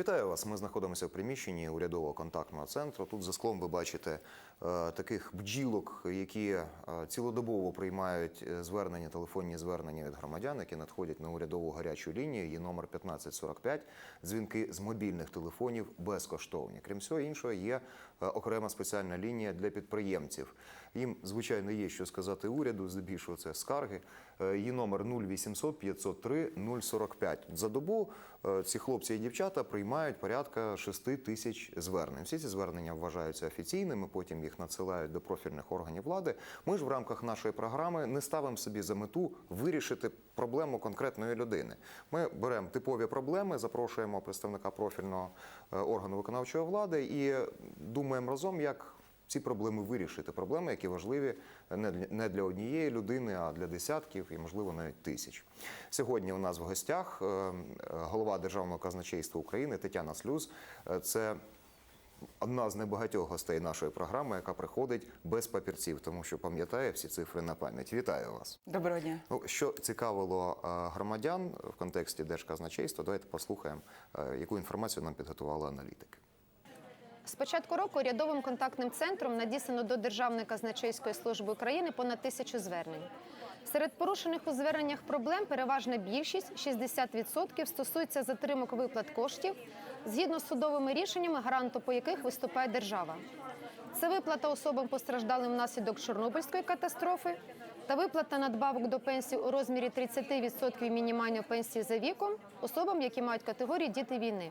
Вітаю вас. Ми знаходимося в приміщенні урядового контактного центру. Тут за склом ви бачите е, таких бджілок, які е, цілодобово приймають е, звернення, телефонні звернення від громадян, які надходять на урядову гарячу лінію. Її номер 1545. Дзвінки з мобільних телефонів безкоштовні. Крім всього іншого, є окрема спеціальна лінія для підприємців. Їм, звичайно, є що сказати уряду. Здебільшого це скарги. Е, Її номер 0800 503 045. За добу е, ці хлопці і дівчата приймають порядка 6 тисяч звернень. Всі ці звернення вважаються офіційними, потім їх надсилають до профільних органів влади. Ми ж в рамках нашої програми не ставимо собі за мету вирішити проблему конкретної людини. Ми беремо типові проблеми, запрошуємо представника профільного е, органу виконавчої влади і думаємо разом, як ці проблеми вирішити. Проблеми, які важливі не для- не для однієї людини, а для десятків і, можливо, навіть тисяч. Сьогодні у нас в гостях е, е, голова Державного казначейства України Тетяна Слюз. Е, Це одна з небагатьох гостей нашої програми, яка приходить без папірців, тому що пам'ятає всі цифри на пам'ять. Вітаю вас. Доброго дня. Ну, що цікавило е, громадян в контексті Держказначейства, давайте послухаємо, е, яку інформацію нам підготували аналітики. З початку року рядовим контактним центром надіслано до Державної казначейської служби України понад тисячу звернень. Серед порушених у зверненнях проблем переважна більшість 60% стосується затримок виплат коштів згідно з судовими рішеннями, гарантом по яких виступає держава. Це виплата особам постраждалим внаслідок Чорнобильської катастрофи та виплата надбавок до пенсії у розмірі 30% мінімальної пенсії за віком особам, які мають категорії діти війни.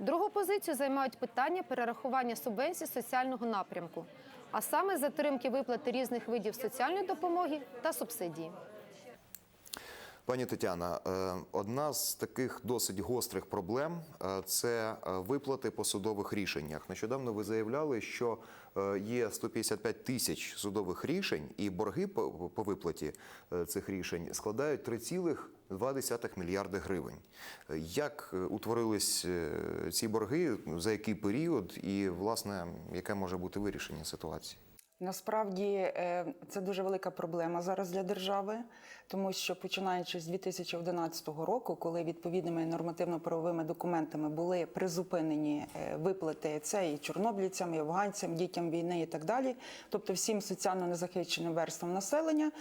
Другу позицію займають питання перерахування субвенцій соціального напрямку, а саме затримки виплати різних видів соціальної допомоги та субсидії. Пані Тетяна, е, одна з таких досить гострих проблем е, це е, виплати по судових рішеннях. Нещодавно ви заявляли, що є 155 тисяч судових рішень, і борги по виплаті цих рішень складають 3,2 мільярди гривень. Як утворились ці борги, за який період, і власне яке може бути вирішення ситуації? Насправді е, це дуже велика проблема зараз для держави, тому що починаючи з 2011 року, коли відповідними нормативно-правовими документами були призупинені е, виплати це і чорнобильцям, і афганцям, дітям війни і так далі, тобто всім соціально незахищеним верствам населення.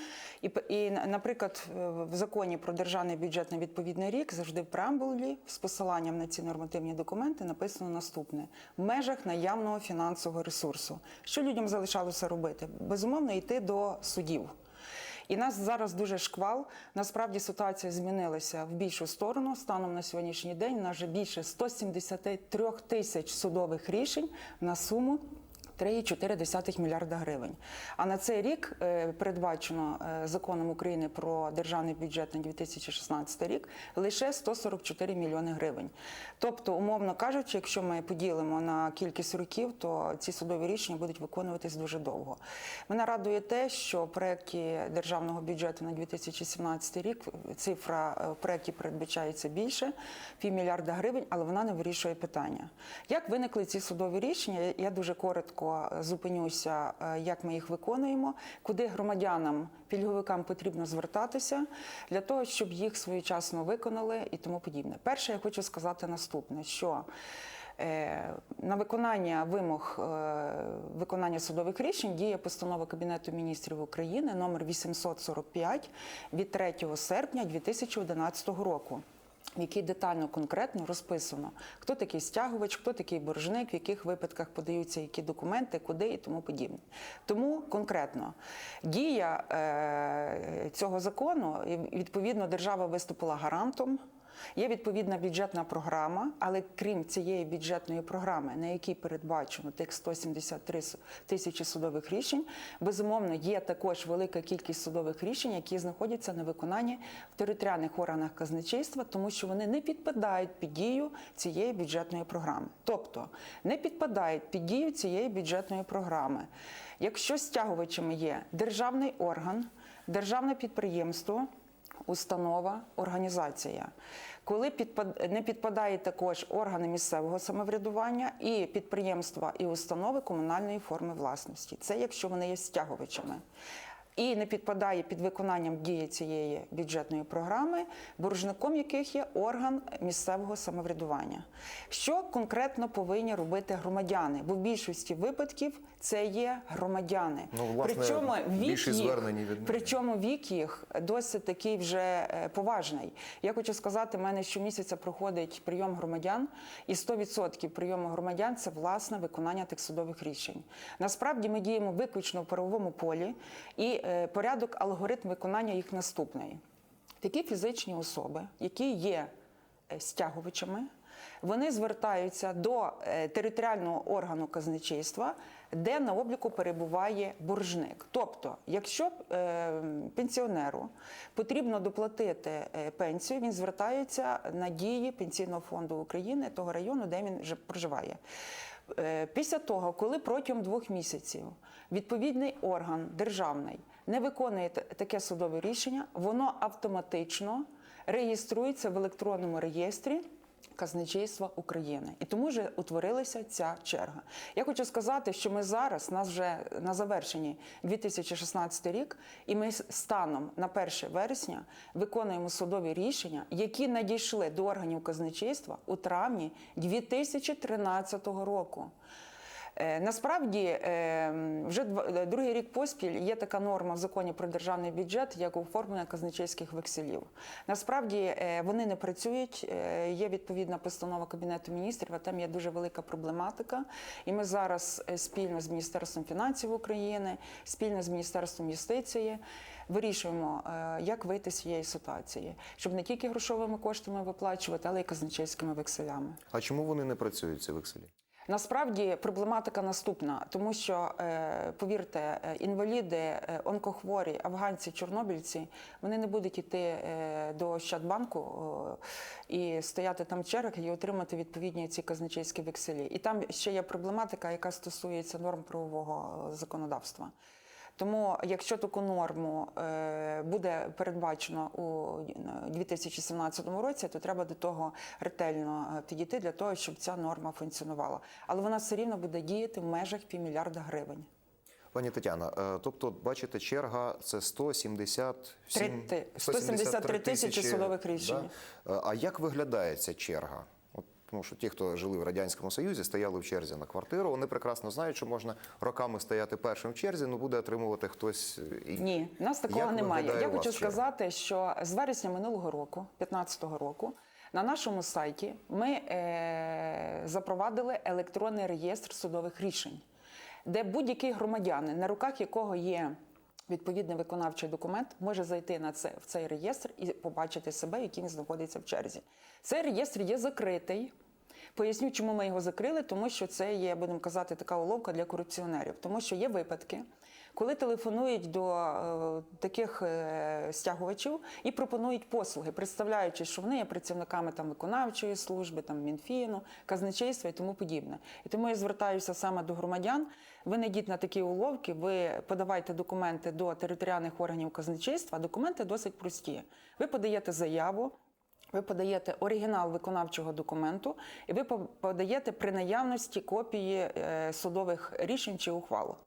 І, і, наприклад, в законі про державний бюджет на відповідний рік завжди в преамбулі з посиланням на ці нормативні документи написано наступне: в межах наявного фінансового ресурсу. Що людям залишалося робити? Безумовно, йти до судів. І нас зараз дуже шквал. Насправді ситуація змінилася в більшу сторону. Станом на сьогоднішній день у нас вже більше 173 тисяч судових рішень на суму 3,4 мільярда гривень. А на цей рік е, передбачено е, законом України про державний бюджет на 2016 рік лише 144 мільйони гривень. Тобто, умовно кажучи, якщо ми поділимо на кількість років, то ці судові рішення будуть виконуватись дуже довго. Мене радує те, що в проєкті державного бюджету на 2017 рік цифра е, в проєкті передбачається більше півмільярда гривень, але вона не вирішує питання. Як виникли ці судові рішення? Я дуже коротко зупинюся, е, як ми їх виконуємо, куди громадянам, пільговикам потрібно звертатися для того, щоб їх своєчасно виконали і тому подібне. Перше, я хочу сказати наступне: що Е, На виконання вимог е, виконання судових рішень діє постанова Кабінету міністрів України номер 845 від 3 серпня 2011 року. В якій детально конкретно розписано, хто такий стягувач, хто такий боржник, в яких випадках подаються які документи, куди і тому подібне. Тому конкретно дія е, цього закону відповідно держава виступила гарантом. Є відповідна бюджетна програма, але крім цієї бюджетної програми, на якій передбачено тих 173 с- тисячі судових рішень, безумовно, є також велика кількість судових рішень, які знаходяться на виконанні в територіальних органах казначейства, тому що вони не підпадають під дію цієї бюджетної програми. Тобто не підпадають під дію цієї бюджетної програми. Якщо стягувачами є державний орган, державне підприємство установа, організація. Коли не підпадають також органи місцевого самоврядування і підприємства і установи комунальної форми власності. Це якщо вони є стягувачами. і не підпадає під виконанням дії цієї бюджетної програми, боржником яких є орган місцевого самоврядування. Що конкретно повинні робити громадяни? Бо в більшості випадків це є громадяни. Ну, власне, Причому вік їх, від. Причому вік їх досить такий вже е, поважний. Я хочу сказати, в мене щомісяця проходить прийом громадян, і 100% прийому громадян це власне виконання тих судових рішень. Насправді ми діємо виключно в правовому полі, і е, порядок, алгоритм виконання їх наступний. Такі фізичні особи, які є е, стягувачами, вони звертаються до територіального органу казначейства, де на обліку перебуває боржник. Тобто, якщо е, пенсіонеру потрібно доплатити е, пенсію, він звертається на дії пенсійного фонду України того району, де він вже проживає. Е, Після того, коли протягом двох місяців відповідний орган державний не виконує таке судове рішення, воно автоматично реєструється в електронному реєстрі. Казначейства України і тому вже утворилася ця черга. Я хочу сказати, що ми зараз нас вже на завершенні 2016 рік, і ми станом на 1 вересня виконуємо судові рішення, які надійшли до органів казначейства у травні 2013 року. Е, Насправді е, вже е, другий рік поспіль є така норма в законі про державний бюджет, як оформлення казначейських векселів. Насправді вони не працюють. Є відповідна постанова Кабінету міністрів, а там є дуже велика проблематика. І ми зараз спільно з Міністерством фінансів України, спільно з Міністерством юстиції вирішуємо, як вийти з цієї ситуації, щоб не тільки грошовими коштами виплачувати, але й казначейськими векселями. А чому вони не працюють ці векселі? Насправді проблематика наступна, тому що е, повірте, е, інваліди, е, онкохворі, афганці, чорнобильці вони не будуть йти до Ощадбанку е, і стояти там в і отримати відповідні ці казначейські векселі. І там ще є проблематика, яка стосується норм правового законодавства. Тому, якщо таку норму е, буде передбачено у 2017 році, то треба до того ретельно е, підійти для того, щоб ця норма функціонувала. Але вона все рівно буде діяти в межах півмільярда гривень. Пані Тетяна, е, тобто, бачите, черга це 177, Три- 173 тисячі судових рішень. Да? Е, А як виглядає ця черга? Тому що ті, хто жили в Радянському Союзі, стояли в черзі на квартиру, вони прекрасно знають, що можна роками стояти першим в черзі, але буде отримувати хтось і Ні, в нас такого Як немає. Я хочу черга? сказати, що з вересня минулого року, 2015 року, на нашому сайті ми е, запровадили електронний реєстр судових рішень, де будь-який громадянин, на руках якого є відповідний виконавчий документ, може зайти на це в цей реєстр і побачити себе, яким знаходиться в черзі. Цей реєстр є закритий. Поясню, чому ми його закрили, тому що це є, будемо казати, така уловка для корупціонерів. Тому що є випадки, коли телефонують до е, таких е, стягувачів і пропонують послуги, представляючи, що вони є працівниками там виконавчої служби, там Мінфіну, казначейства і тому подібне. І тому я звертаюся саме до громадян. Ви не йдіть на такі уловки, ви подавайте документи до територіальних органів казначейства. Документи досить прості. Ви подаєте заяву. Ви подаєте оригінал виконавчого документу, і ви подаєте при наявності копії е, судових рішень чи ухвал.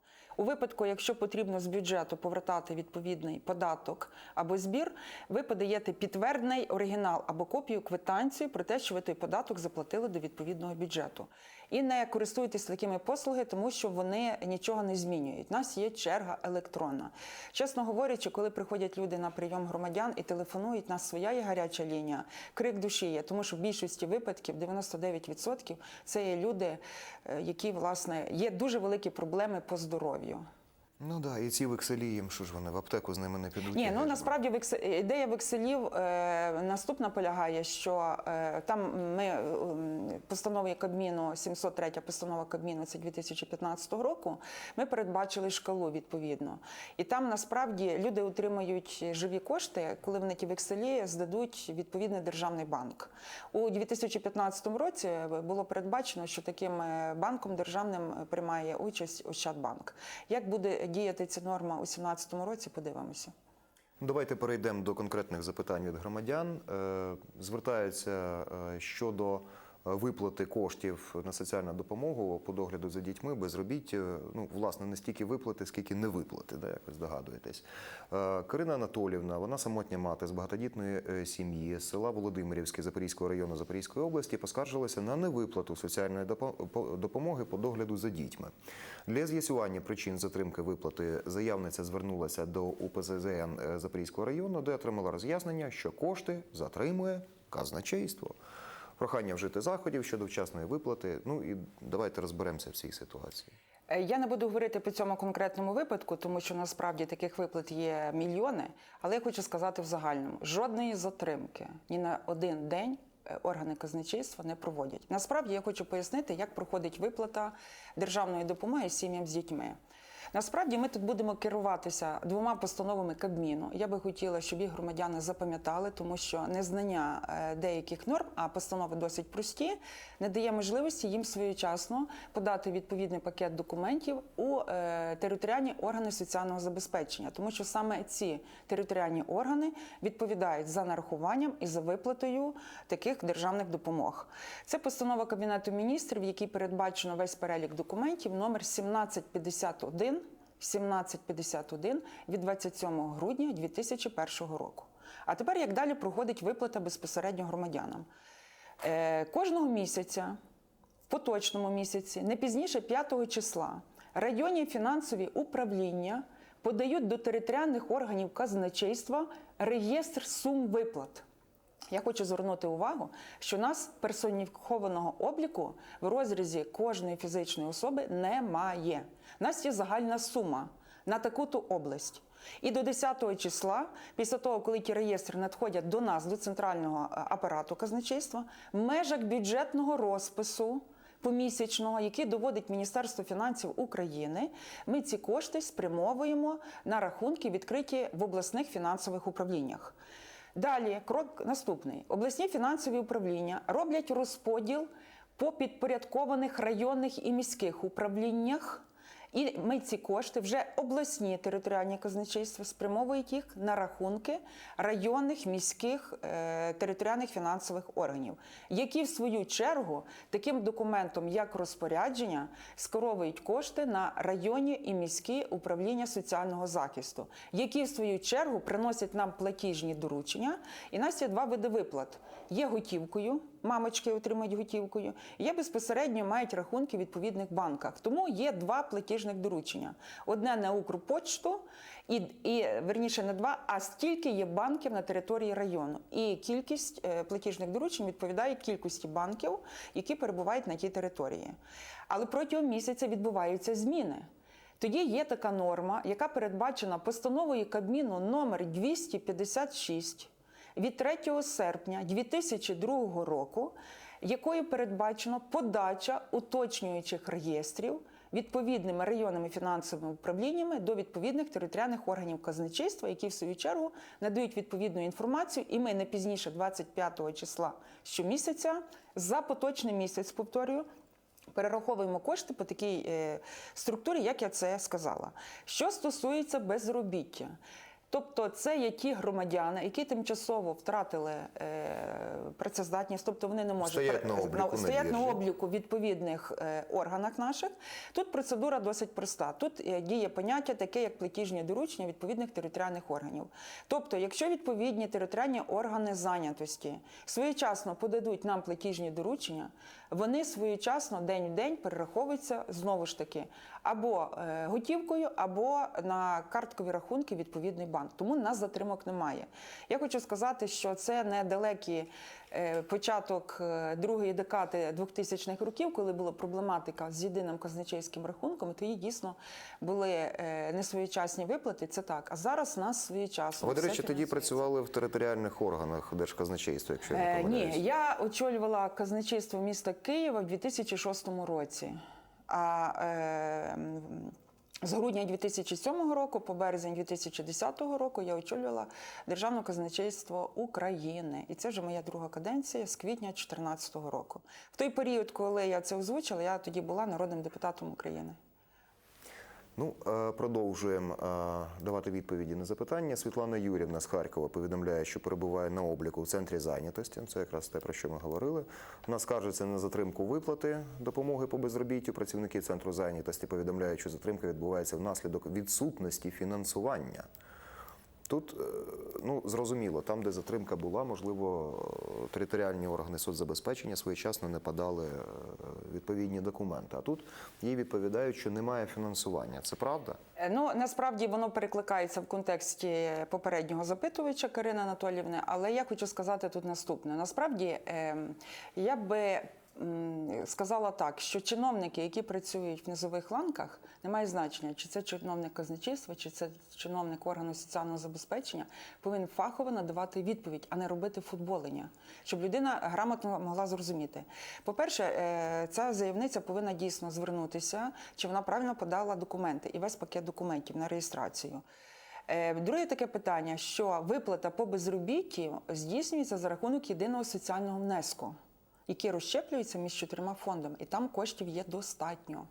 У випадку, якщо потрібно з бюджету повертати відповідний податок або збір, ви подаєте підтверджений оригінал або копію квитанції про те, що ви той податок заплатили до відповідного бюджету. І не користуйтесь такими послуги, тому що вони нічого не змінюють. У нас є черга електронна. Чесно говорячи, коли приходять люди на прийом громадян і телефонують, нас своя є гаряча лінія, крик душі є, тому що в більшості випадків 99% це є люди, е, які власне є дуже великі проблеми по здоров'ю. Ну да, і ці векселі їм, що ж вони в аптеку з ними не підуть. Ні, ну насправді вексе- ідея векселів е, наступна полягає, що е, там ми е, постанови Кабміну, 703 постанова Кабміну, це 2015 року. Ми передбачили шкалу відповідно. І там насправді люди отримають живі кошти, коли вони ті векселі здадуть відповідний державний банк. У 2015 році було передбачено, що таким е, банком державним приймає участь Ощадбанк. Як буде діяти ця норма у 2017 році, подивимося. Ну, Давайте перейдемо до конкретних запитань від громадян. Е, Звертаються е, щодо виплати коштів на соціальну допомогу по догляду за дітьми, безробіття, ну, власне, не стільки виплати, скільки не виплати, да, як ви здогадуєтесь. Е, Карина Анатолівна, вона самотня мати з багатодітної е, сім'ї з села Володимирівське Запорізького району Запорізької області, поскаржилася на невиплату соціальної допомоги по догляду за дітьми. Для з'ясування причин затримки виплати заявниця звернулася до УПЗЗН е, Запорізького району, де отримала роз'яснення, що кошти затримує казначейство. Прохання вжити заходів щодо вчасної виплати. Ну і давайте розберемося в цій ситуації. Е, Я не буду говорити по цьому конкретному випадку, тому що насправді таких виплат є мільйони. Але я хочу сказати в загальному: жодної затримки ні на один день е, органи казначейства не проводять. Насправді я хочу пояснити, як проходить виплата державної допомоги сім'ям з дітьми. Насправді ми тут будемо керуватися двома постановами Кабміну. Я би хотіла, щоб їх громадяни запам'ятали, тому що незнання е, деяких норм, а постанови досить прості, не дає можливості їм своєчасно подати відповідний пакет документів у е, територіальні органи соціального забезпечення, тому що саме ці територіальні органи відповідають за нарахуванням і за виплатою таких державних допомог. Це постанова Кабінету міністрів, в якій передбачено весь перелік документів, номер 1751 1751 від 27 грудня 2001 року. А тепер як далі проходить виплата безпосередньо громадянам? Е, кожного місяця, в поточному місяці, не пізніше 5 числа, районні фінансові управління подають до територіальних органів казначейства реєстр сум виплат. Я хочу звернути увагу, що у нас персоніфікованого обліку в розрізі кожної фізичної особи немає. У нас є загальна сума на таку-то область. І до 10 числа, після того, коли ті реєстри надходять до нас, до центрального е, апарату казначейства, в межах бюджетного розпису помісячного, який доводить Міністерство фінансів України, ми ці кошти спрямовуємо на рахунки, відкриті в обласних фінансових управліннях. Далі, крок наступний: обласні фінансові управління роблять розподіл по підпорядкованих районних і міських управліннях. І ми ці кошти вже обласні територіальні казначейства спрямовують їх на рахунки районних міських е, територіальних фінансових органів, які в свою чергу таким документом, як розпорядження, скеровують кошти на районні і міські управління соціального захисту, які в свою чергу приносять нам платіжні доручення. І нас є два види виплат: є готівкою. Мамочки отримують готівкою, є безпосередньо мають рахунки в відповідних банках. Тому є два платіжних доручення: одне на Укрпочту, і, і верніше не два, а стільки є банків на території району. І кількість е, платіжних доручень відповідає кількості банків, які перебувають на тій території. Але протягом місяця відбуваються зміни. Тоді є така норма, яка передбачена постановою Кабміну номер 256 від 3 серпня 2002 року, якою передбачено подача уточнюючих реєстрів відповідними районними фінансовими управліннями до відповідних територіальних органів казначейства, які в свою чергу надають відповідну інформацію, і ми не пізніше 25 числа щомісяця за поточний місяць, повторюю, перераховуємо кошти по такій е, структурі, як я це сказала. Що стосується безробіття. Тобто це є ті громадяни, які тимчасово втратили е, працездатність, тобто вони не можуть Стоять на обліку на стоять на обліку в відповідних е, органах наших. Тут процедура досить проста. Тут е, діє поняття таке, як платіжні доручення відповідних територіальних органів. Тобто, якщо відповідні територіальні органи зайнятості своєчасно подадуть нам платіжні доручення, вони своєчасно день в день перераховуються знову ж таки або е, готівкою, або на карткові рахунки відповідний банк. Тому нас затримок немає. Я хочу сказати, що це недалекий е, початок е, другої декади 2000-х років, коли була проблематика з єдиним казначейським рахунком, то її дійсно були несвоєчасні виплати. Це так. А зараз нас своєчасно. Ви, до речі, тоді працювали в територіальних органах Держказначейства, якщо я не Е, ні, я очолювала казначейство міста Києва в 2006 році. А е, м, з грудня 2007 року по березень 2010 року я очолювала Державне казначейство України. І це вже моя друга каденція з квітня 2014 року. В той період, коли я це озвучила, я тоді була народним депутатом України. Ну, е, продовжуємо е, давати відповіді на запитання. Світлана Юрівна з Харкова повідомляє, що перебуває на обліку в центрі зайнятості. Це якраз те, про що ми говорили. Вона скаржиться на затримку виплати допомоги по безробіттю. Працівники центру зайнятості повідомляють, що затримка відбувається внаслідок відсутності фінансування. Тут е, ну зрозуміло, там, де затримка була, можливо, територіальні органи соцзабезпечення своєчасно не подали е, відповідні документи. А тут їй відповідають, що немає фінансування. Це правда? Е, Ну насправді воно перекликається в контексті попереднього запитувача Карини Анатоліївни, але я хочу сказати тут наступне. Насправді ем, я би сказала так, що чиновники, які працюють в низових ланках, не має значення, чи це чиновник казначейства, чи це чиновник органу соціального забезпечення, повинен фахово надавати відповідь, а не робити футболення, щоб людина грамотно могла зрозуміти. По-перше, е, ця заявниця повинна дійсно звернутися, чи вона правильно подала документи і весь пакет документів на реєстрацію. Е, Друге таке питання, що виплата по безробітті здійснюється за рахунок єдиного соціального внеску, який розщеплюються між чотирма фондами, і там коштів є достатньо.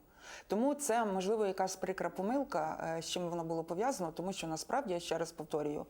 Тому це можливо якась прикра помилка, е, з чим воно було пов'язано, тому що насправді я ще раз повторюю.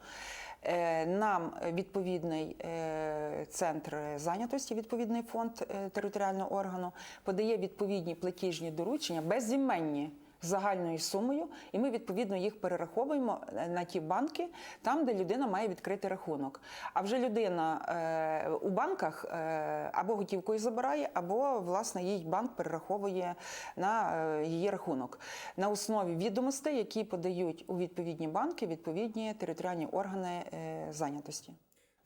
е, Нам відповідний е, центр зайнятості, відповідний фонд територіального органу подає відповідні платіжні доручення безіменні загальною сумою, і ми відповідно їх перераховуємо е, на ті банки, там, де людина має відкрити рахунок. А вже людина е, у банках е, або готівкою забирає, або власне їй банк перераховує на е, її рахунок на основі відомостей, які подають у відповідні банки відповідні територіальні органи е, зайнятості.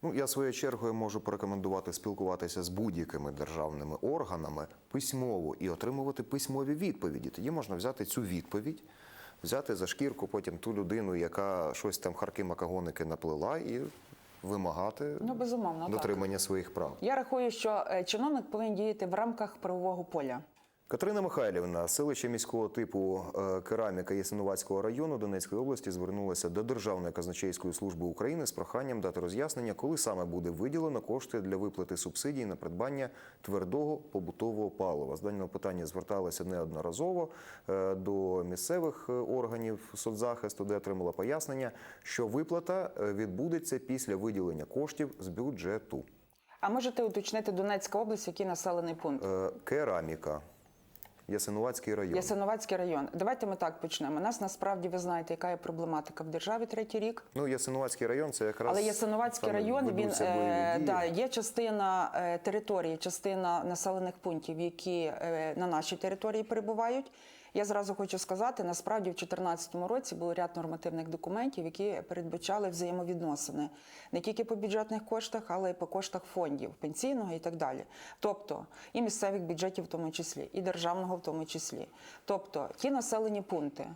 Ну, я своєю чергою можу порекомендувати спілкуватися з будь-якими державними органами письмово і отримувати письмові відповіді. Тоді можна взяти цю відповідь, взяти за шкірку потім ту людину, яка щось там харки-макагоники наплела, і вимагати Ну безумовно, так. дотримання своїх прав. Я рахую, що е, чиновник повинен діяти в рамках правового поля. Катерина Михайлівна, селище міського типу е, кераміка Ясинуватського району Донецької області, звернулася до Державної казначейської служби України з проханням дати роз'яснення, коли саме буде виділено кошти для виплати субсидій на придбання твердого побутового палива. З даного питання зверталася неодноразово е, до місцевих е, органів соцзахисту, де отримала пояснення, що виплата відбудеться після виділення коштів з бюджету. А можете уточнити Донецька область, який населений пункт? Кераміка. Ясинуватський район. Ясиновацький район. Давайте ми так почнемо. Нас насправді ви знаєте, яка є проблематика в державі третій рік. Ну, Ясинуватський район це якраз Але Ясиновацький район він е, да, є частина е, території, частина населених пунктів, які е, на нашій території перебувають. Я зразу хочу сказати, насправді в 2014 році був ряд нормативних документів, які передбачали взаємовідносини не тільки по бюджетних коштах, але й по коштах фондів пенсійного і так далі. Тобто і місцевих бюджетів в тому числі, і державного в тому числі. Тобто ті населені пункти,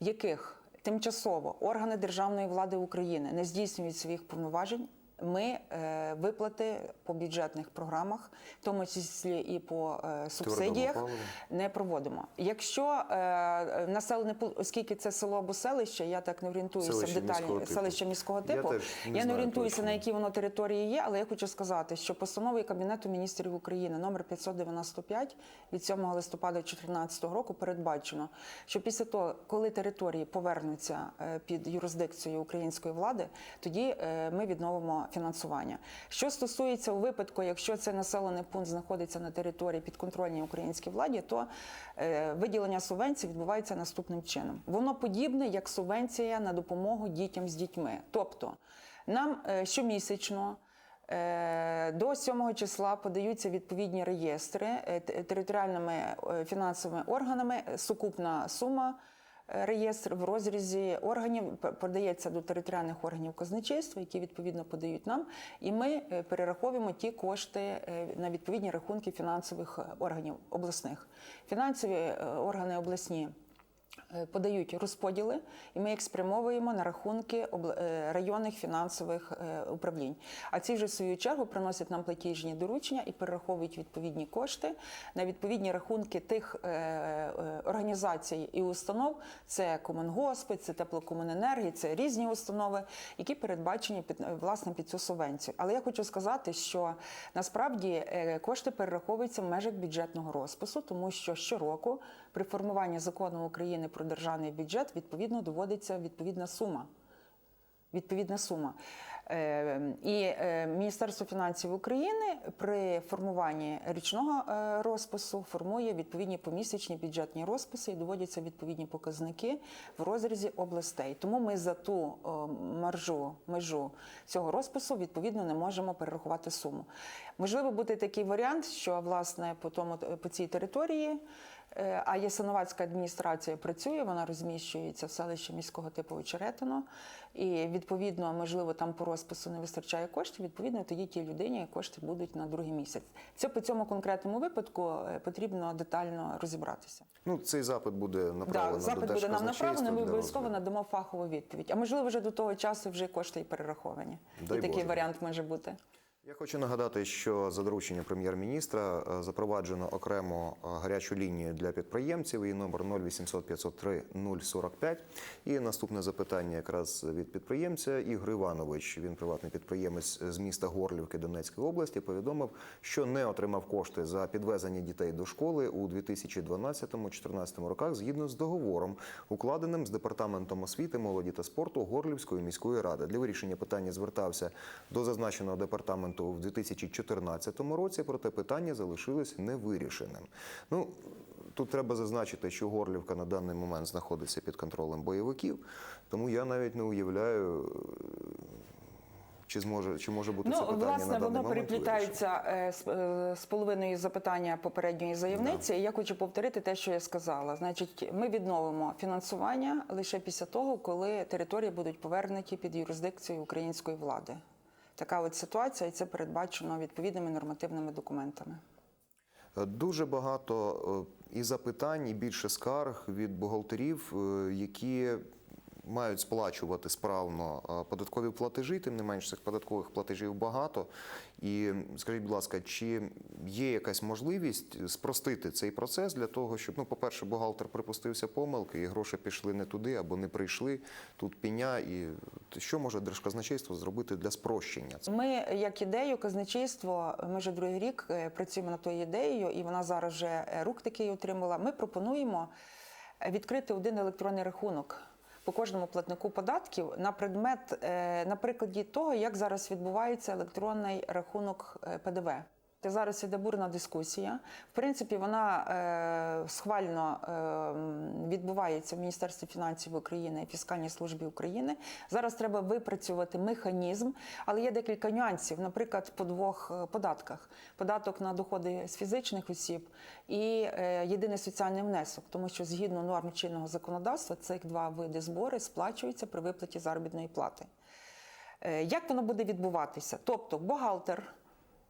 в яких тимчасово органи державної влади України не здійснюють своїх повноважень. Ми е, виплати по бюджетних програмах, в тому числі і по е, субсидіях, не проводимо. Якщо е, населений оскільки це село або селище, я так не орієнтуюся Селище в деталі міського типу. селище міського Я типу. теж не я не орієнтуюся точно. на які воно території є, але я хочу сказати, що постановою Кабінету міністрів України номер 595 від 7 листопада 2014 року передбачено, що після того, коли території повернуться під юрисдикцію української влади, тоді ми відновимо фінансування. Що стосується у випадку, якщо цей населений пункт знаходиться на території підконтрольній українській владі, то е, виділення субвенцій відбувається наступним чином. Воно подібне як субвенція на допомогу дітям з дітьми. Тобто нам е, щомісячно. Е, До 7 числа подаються відповідні реєстри територіальними фінансовими органами. Сукупна сума реєстр в розрізі органів продається до територіальних органів казначейства, які відповідно подають нам, і ми е, перераховуємо ті кошти е, на відповідні рахунки фінансових е, органів обласних. Фінансові органи обласні подають розподіли, і ми їх спрямовуємо на рахунки е, районних фінансових е, управлінь. А ці вже в свою чергу приносять нам платіжні доручення і перераховують відповідні кошти на відповідні рахунки тих е, е, організацій і установ. Це Комунгоспи, це теплокомуненергії, це різні установи, які передбачені під е, власне під цю субвенцію. Але я хочу сказати, що насправді е, кошти перераховуються в межах бюджетного розпису, тому що щороку при формуванні закону України про державний бюджет відповідно доводиться відповідна сума. Відповідна сума. Е, І е, Міністерство фінансів України при формуванні річного е, розпису формує відповідні помісячні бюджетні розписи і доводяться відповідні показники в розрізі областей. Тому ми за ту маржу межу цього розпису відповідно не можемо перерахувати суму. Можливо, буде такий варіант, що власне по тому по цій території. Е, А Ясиновацька адміністрація працює, вона розміщується в селищі міського типу Очеретино. І відповідно, можливо, там по розпису не вистачає коштів. Відповідно, тоді тій людині кошти будуть на другий місяць. Це по цьому конкретному випадку е, потрібно детально розібратися. Ну, цей запит буде направлено Да, до буде нам направлений. Ми обов'язково надамо фахову відповідь. А можливо, вже до того часу вже кошти і перераховані. Дай і такий Боже. варіант може бути. Я хочу нагадати, що за дорученням прем'єр-міністра е, запроваджено окремо е, гарячу лінію для підприємців. Її номер 0800 503 045. І наступне запитання якраз від підприємця Ігор Іванович. Він приватний підприємець з міста Горлівки Донецької області. Повідомив, що не отримав кошти за підвезення дітей до школи у 2012-2014 роках згідно з договором, укладеним з департаментом освіти, молоді та спорту Горлівської міської ради. Для вирішення питання звертався до зазначеного департаменту в 2014 році, проте питання залишилось невирішеним. Ну тут треба зазначити, що Горлівка на даний момент знаходиться під контролем бойовиків, тому я навіть не уявляю. Чи зможе чи може бути це Ну, питання власне, на даний воно переплітається е, з, е, з половиною запитання попередньої заявниці. І я хочу повторити те, що я сказала. Значить, ми відновимо фінансування лише після того, коли території будуть повернуті під юрисдикцію української влади. Така от ситуація, і це передбачено відповідними нормативними документами. Дуже багато е, і запитань, і більше скарг від бухгалтерів, е, які мають сплачувати справно е, податкові платежі, тим не менш цих податкових платежів багато. І скажіть, будь ласка, чи є якась можливість спростити цей процес для того, щоб, ну, по-перше, бухгалтер припустився помилки, і гроші пішли не туди або не прийшли, тут пеня, і що може Держказначейство зробити для спрощення? Ми, як ідею, казначейство, ми вже другий рік е, працюємо над тою ідеєю, і вона зараз вже е, рух такий отримала. Ми пропонуємо відкрити один електронний рахунок по кожному платнику податків на предмет, е, на прикладі того, як зараз відбувається електронний рахунок е, ПДВ. Зараз іде бурна дискусія. В принципі, вона е, схвально е, відбувається в Міністерстві фінансів України і Фіскальній службі України. Зараз треба випрацювати механізм, але є декілька нюансів. Наприклад, по двох е, податках: податок на доходи з фізичних осіб і е, єдиний соціальний внесок, тому що згідно норм чинного законодавства цих два види збори сплачуються при виплаті заробітної плати. Е, Як воно буде відбуватися? Тобто, бухгалтер,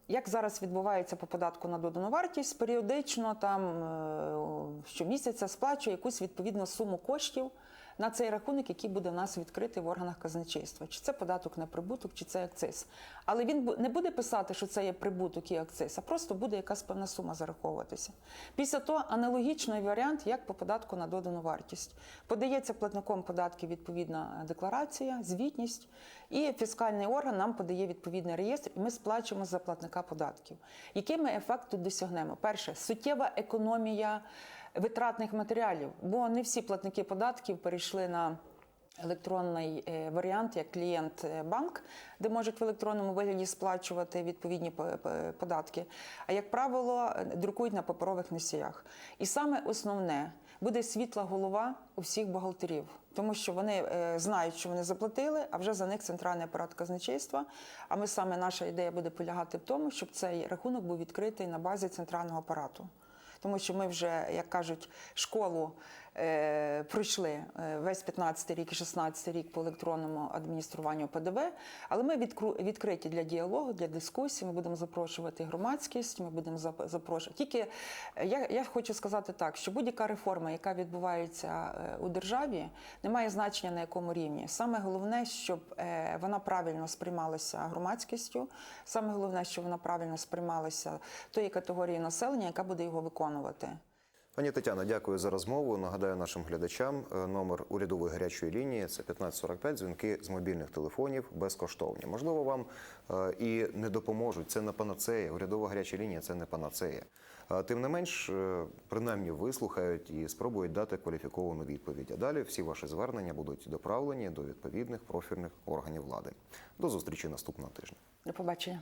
як зараз відбувається по податку на додану вартість, періодично там е, щомісяця сплачує якусь відповідну суму коштів на цей рахунок, який буде в нас відкритий в органах казначейства. Чи це податок на прибуток, чи це акциз. Але він не буде писати, що це є прибуток і акциз, а просто буде якась певна сума зараховуватися. Після того аналогічний варіант, як по податку на додану вартість. Подається платником податків відповідна декларація, звітність, і фіскальний орган нам подає відповідний реєстр, і ми сплачуємо за платника податків. Який ми ефект тут досягнемо? Перше, суттєва економія витратних матеріалів, бо не всі платники податків перейшли на електронний е, варіант як клієнт е, де можуть в електронному вигляді сплачувати відповідні по- по- податки. А як правило, е, друкують на паперових носіях. І саме основне буде світла голова у всіх бухгалтерів, тому що вони знають, що вони заплатили, а вже за них центральний апарат казначейства. А ми саме наша ідея буде полягати в тому, щоб цей рахунок був відкритий на базі центрального апарату. Тому що ми вже, як кажуть, школу пройшли е, весь 15 рік і 16 рік по електронному адмініструванню ПДВ, але ми відкриті для діалогу, для дискусії. Ми будемо запрошувати громадськість, ми будемо запрошувати. Тільки е, я, я хочу сказати так, що будь-яка реформа, яка відбувається е, у державі, не має значення на якому рівні. Саме головне, щоб е, вона правильно сприймалася громадськістю, саме головне, щоб вона правильно сприймалася тої категорії населення, яка буде його виконувати. Пані Тетяно, дякую за розмову. Нагадаю нашим глядачам е, номер урядової гарячої лінії це 1545. Дзвінки з мобільних телефонів безкоштовні. Можливо, вам е, і не допоможуть. Це не панацея. Урядова гаряча лінія це не панацея. Тим не менш, е, принаймні вислухають і спробують дати кваліфіковану відповідь. А далі всі ваші звернення будуть доправлені до відповідних профільних органів влади. До зустрічі наступного тижня. До побачення.